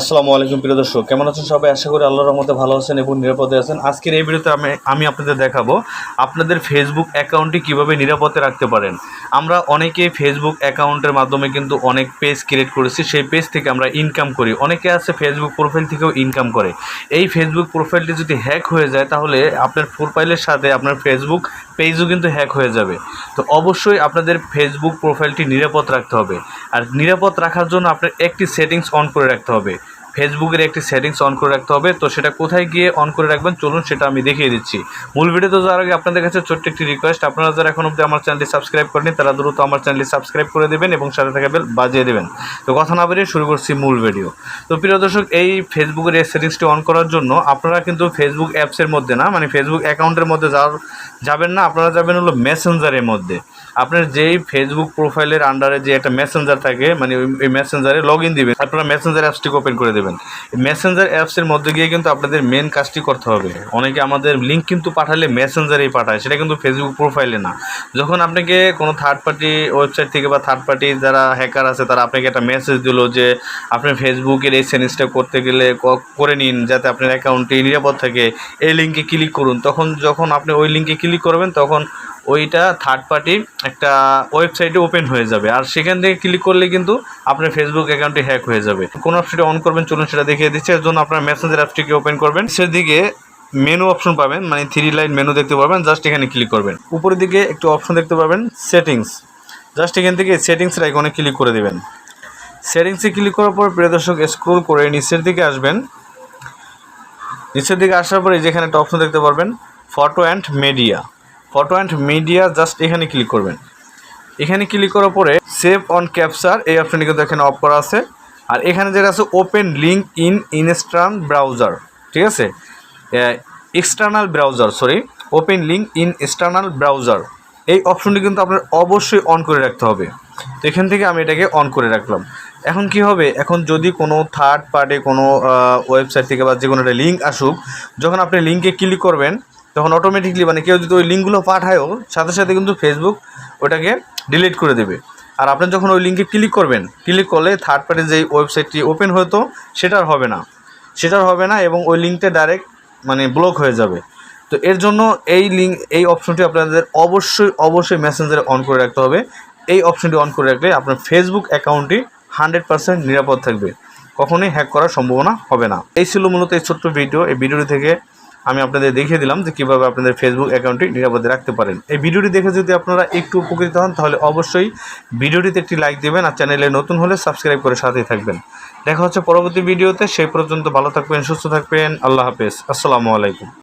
আসসালামু আলাইকুম, প্রিয় দর্শক। কেমন আছেন সবাই? আশা করি আল্লাহর রহমতে ভালো আছেন এবং নিরাপদে আছেন। আজকের এই ভিডিওতে আমি আমি আপনাদের দেখাবো আপনাদের ফেসবুক অ্যাকাউন্টটি কীভাবে নিরাপদে রাখতে পারেন। আমরা অনেকেই ফেসবুক অ্যাকাউন্টের মাধ্যমে কিন্তু অনেক পেজ ক্রিয়েট করেছি। সেই পেজ থেকে আমরা ইনকাম করি। অনেকে আছে ফেসবুক প্রোফাইল থেকেও ইনকাম করে। এই ফেসবুক প্রোফাইলটি যদি হ্যাক হয়ে যায়, তাহলে আপনার প্রোফাইলের সাথে আপনার ফেসবুক পেজও কিন্তু হ্যাক হয়ে যাবে। তো অবশ্যই আপনাদের ফেসবুক প্রোফাইলটি নিরাপদ রাখতে হবে। আর নিরাপদ রাখার জন্য আপনার একটি সেটিংস অন করে রাখতে হবে। ফেসবুকের একটি সেটিংস অন করে রাখতে হবে। তো সেটা কোথায় গিয়ে অন করে রাখবেন? চলুন সেটা আমি দেখিয়ে দিচ্ছি। মূল ভিডিওতে যাওয়ার আগে আপনাদের কাছে ছোট্ট একটি রিকোয়েস্ট আপনারা যারা এখন অবধি আমার চ্যানেলটি সাবস্ক্রাইব করেনি তারা দ্রুত আমার চ্যানেলটি সাবস্ক্রাইব করে দেবেন এবং সাথে থাকা বেল বাজিয়ে দেবেন। তো কথা না বেরিয়ে শুরু করছি মূল ভিডিও তো প্রিয় দর্শক, এই ফেসবুকের এই সেটিংসটি অন করার জন্য আপনারা কিন্তু ফেসবুক অ্যাপসের মধ্যে না মানে ফেসবুক অ্যাকাউন্টের মধ্যে যাওয়ার যাবেন না, আপনারা যাবেন হলো মেসেঞ্জারের মধ্যে। আপনার যেই ফেসবুক প্রোফাইলের আন্ডারে যে একটা মেসেঞ্জার থাকে মানে ওই- ওই মেসেঞ্জারে লগ ইন দিবেন আপনারা মেসেঞ্জার অ্যাপসটিকে ওপেন করে দেবেন। মেসেঞ্জার অ্যাপসের মধ্যে গিয়ে কিন্তু আপনাদের মেন কাজটি করতে হবে। অনেকে আমাদের লিঙ্ক কিন্তু পাঠালে মেসেঞ্জারেই পাঠায়, সেটা কিন্তু ফেসবুক প্রোফাইলে না। যখন আপনাকে কোনো থার্ড পার্টি ওয়েবসাইট থেকে বা থার্ড পার্টি যারা হ্যাকার আছে, তারা আপনাকে একটা মেসেজ দিলো যে, আপনি ফেসবুকের এই সেটিংসটা করতে গেলে করে নিন যাতে আপনার অ্যাকাউন্টটি নিরাপদ থাকে। এই লিঙ্কে ক্লিক করুন। তখন যখন আপনি ওই লিঙ্কে ক্লিক করবেন, তখন ওইটা থার্ড পার্টি একটা ওয়েবসাইটে ওপেন হয়ে যাবে। আর সেখান থেকে ক্লিক করলে কিন্তু আপনার ফেসবুক অ্যাকাউন্টটি হ্যাক হয়ে যাবে। কোন অপশনটি অন করবেন, চলুন সেটা দেখিয়ে দিচ্ছি। এর জন্য আপনার মেসেঞ্জার অ্যাপসটিকে ওপেন করবেন। সেদিকে মেনু অপশন পাবেন মানে থ্রি লাইন মেনু দেখতে পাবেন। জাস্ট এখানে ক্লিক করবেন। উপরের দিকে একটু অপশন দেখতে পাবেন সেটিংস জাস্ট এখান থেকে সেটিংসের আইকনে ক্লিক করে দেবেন। সেটিংসে ক্লিক করার পর প্রিয় দর্শক স্ক্রোল করে নিচের দিকে আসবেন। নিচের দিকে আসার পরে যেখানে একটা অপশন দেখতে পারবেন photo and media photo and media just এখানে ক্লিক করবেন। এখানে ক্লিক করার পরে সেভ অন ক্যাপচার এই অপশনটি কিন্তু এখানে অফ করা আছে। আর এখানে যেটা আছে open link in instant browser ঠিক আছে? External browser sorry open link in external browser এই অপশনটি কিন্তু আপনার অবশ্যই অন করে রাখতে হবে। তো এখান থেকে আমি এটাকে অন করে রাখলাম। এখন কি হবে? এখন যদি কোনো থার্ড পার্টি কোনো ওয়েবসাইট থেকে বা যে কোনো একটা লিঙ্ক আসুক, যখন আপনি লিঙ্কে ক্লিক করবেন তখন অটোমেটিকলি মানে কেউ যদি ওই লিঙ্কগুলো পাঠায়ও, সাথে সাথে কিন্তু ফেসবুক ওটাকে ডিলিট করে দেবে। আর আপনি যখন ওই লিঙ্কে ক্লিক করবেন ক্লিক করলে থার্ড পার্টির যেই ওয়েবসাইটটি ওপেন হতো, সেটার হবে না। সেটার হবে না এবং ওই লিঙ্কটা ডাইরেক্ট মানে ব্লক হয়ে যাবে। তো এর জন্য এই লিঙ্ক এই অপশনটি আপনাদের অবশ্যই অবশ্যই মেসেঞ্জারে অন করে রাখতে হবে। এই অপশনটি অন করে রাখলে আপনার ফেসবুক অ্যাকাউন্টটি হান্ড্রেড পার্সেন্ট নিরাপদ থাকবে। কখনোই হ্যাক করার সম্ভাবনা হবে না। এই ছিল মূলত এই ছোট্ট ভিডিও এই ভিডিওটি থেকে আমি আপনাদের দেখিয়ে দিলাম যে কীভাবে আপনাদের ফেসবুক অ্যাকাউন্টটি নিরাপদে রাখতে পারেন। এই ভিডিওটি দেখে যদি আপনারা একটু উপকৃত হন, তাহলে অবশ্যই ভিডিওটিতে একটি লাইক দেবেন আর চ্যানেলে নতুন হলে সাবস্ক্রাইব করে সাথেই থাকবেন। দেখা হচ্ছে পরবর্তী ভিডিওতে, সেই পর্যন্ত ভালো থাকবেন, সুস্থ থাকবেন, আল্লাহ হাফেজ। আসসালামু আলাইকুম।